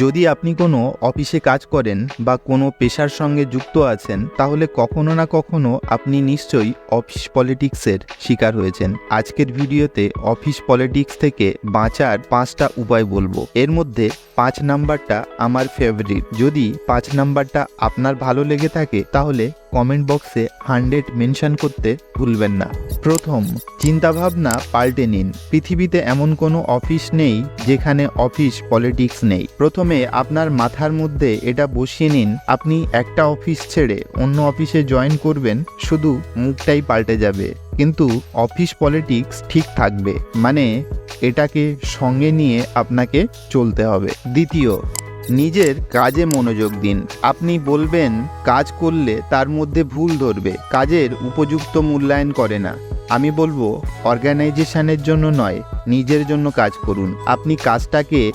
যদি আপনি কোনো অফিসে কাজ করেন বা কোনো পেশার সঙ্গে যুক্ত আছেন, তাহলে কখনো না কখনো আপনি নিশ্চয়ই অফিস পলিটিক্সের শিকার হয়েছেন। আজকের ভিডিওতে অফিস পলিটিক্স থেকে বাঁচার পাঁচটা উপায় বলব। এর মধ্যে পাঁচ নাম্বারটা আমার ফেভারিট যদি পাঁচ নাম্বারটা আপনার ভালো লেগে থাকে, তাহলে কমেন্ট বক্সে হান্ড্রেড মেনশন করতে ভুলবেন না। প্রথম, চিন্তাভাবনা পাল্টে নিন। পৃথিবীতে এমন কোনো অফিস নেই যেখানে অফিস পলিটিক্স নেই। প্রথমে আপনার মাথার মধ্যে এটা বসিয়ে নিন, আপনি একটা অফিস ছেড়ে অন্য অফিসে জয়েন করবেন, শুধু মুখটাই পাল্টে যাবে। কিন্তু অফিস পলিটিক্স ঠিক থাকবে মানে এটাকে সঙ্গে নিয়ে আপনাকে চলতে হবে। দ্বিতীয় নিজের কাজে মনোযোগ দিন। আপনি বলবেন, কাজ করলে তার মধ্যে ভুল ধরবে, কাজের উপযুক্ত মূল্যায়ন করে না। আমি বলব অর্গানাইজেশনের জন্য নয়, নিজের জন্য কাজ করুন। আপনি কাজটাকে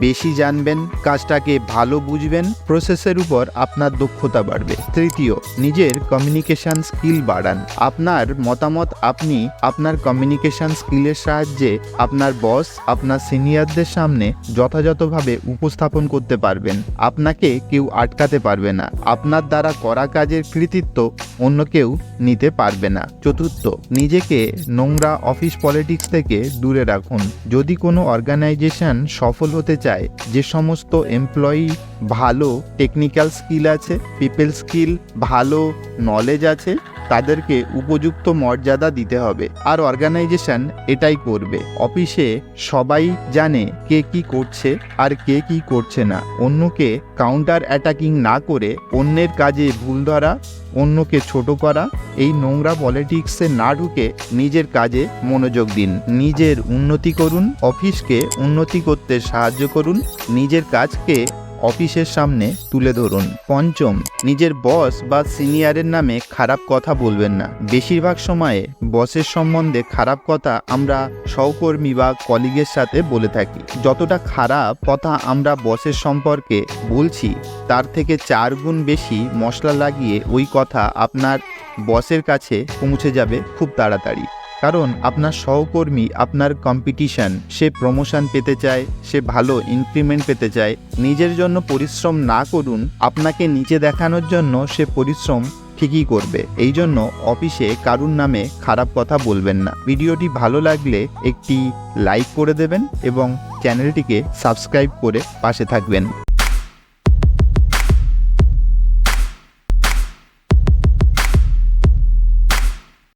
বেশি জানবেন, কাজটাকে ভালো বুঝবেন প্রসেসের উপর আপনার দক্ষতা বাড়বে। তৃতীয়, নিজের কমিউনিকেশন স্কিল বাড়ান। আপনার মতামত আপনি আপনার কমিউনিকেশন স্কিলের সাহায্যে আপনার বস আপনার সিনিয়রদের সামনে যথাযথভাবে উপস্থাপন করতে পারবেন। আপনাকে কেউ আটকাতে পারবে না। আপনার দ্বারা করা কাজের কৃতিত্ব অন্য কেউ নিতে পারবে না। চতুর্থ, নিজেকে নোংরা অফিস পলিটিক্স থেকে দূরে রাখুন। যদি কোনো অর্গানাইজেশন সফল হতে চায় যে সমস্ত এমপ্লয়ি ভালো টেকনিক্যাল স্কিল আছে পিপল স্কিল ভালো নলেজ আছে, তাদেরকে উপযুক্ত মর্যাদা দিতে হবে। আর অর্গানাইজেশন এটাই করবে। অফিসে সবাই জানে কে কি করছে আর কে কি করছে না। অন্যকে কাউন্টার অ্যাটাকিং না করে অন্যের কাজে ভুল ধরা অন্যকে ছোট করা, এই নোংরা পলিটিক্সে না ঢুকে নিজের কাজে মনোযোগ দিন। নিজের উন্নতি করুন, অফিসকে উন্নতি করতে সাহায্য করুন, নিজের কাজকে অফিসের সামনে তুলে ধরুন। পঞ্চম, নিজের বস বা সিনিয়রের নামে খারাপ কথা বলবেন না। বেশিরভাগ সময়ে বসের সম্বন্ধে খারাপ কথা আমরা সহকর্মী বা কলিগের সাথে বলে থাকি। যতটা খারাপ কথা আমরা বসের সম্পর্কে বলছি, তার থেকে চার গুণ বেশি মশলা লাগিয়ে ওই কথা আপনার বসের কাছে পৌঁছে যাবে খুব তাড়াতাড়ি। কারণ আপনার সহকর্মী, আপনার কম্পিটিশন সে প্রমোশন পেতে চায়, সে ভালো ইনক্রিমেন্ট পেতে চায়। নিজের জন্য পরিশ্রম না করুন, আপনাকে নিচে দেখানোর জন্য সে পরিশ্রম ঠিকই করবে। এই জন্য অফিসে কারুর নামে খারাপ কথা বলবেন না। ভিডিওটি ভালো লাগলে একটি লাইক করে দেবেন এবং চ্যানেলটিকে সাবস্ক্রাইব করে পাশে থাকবেন।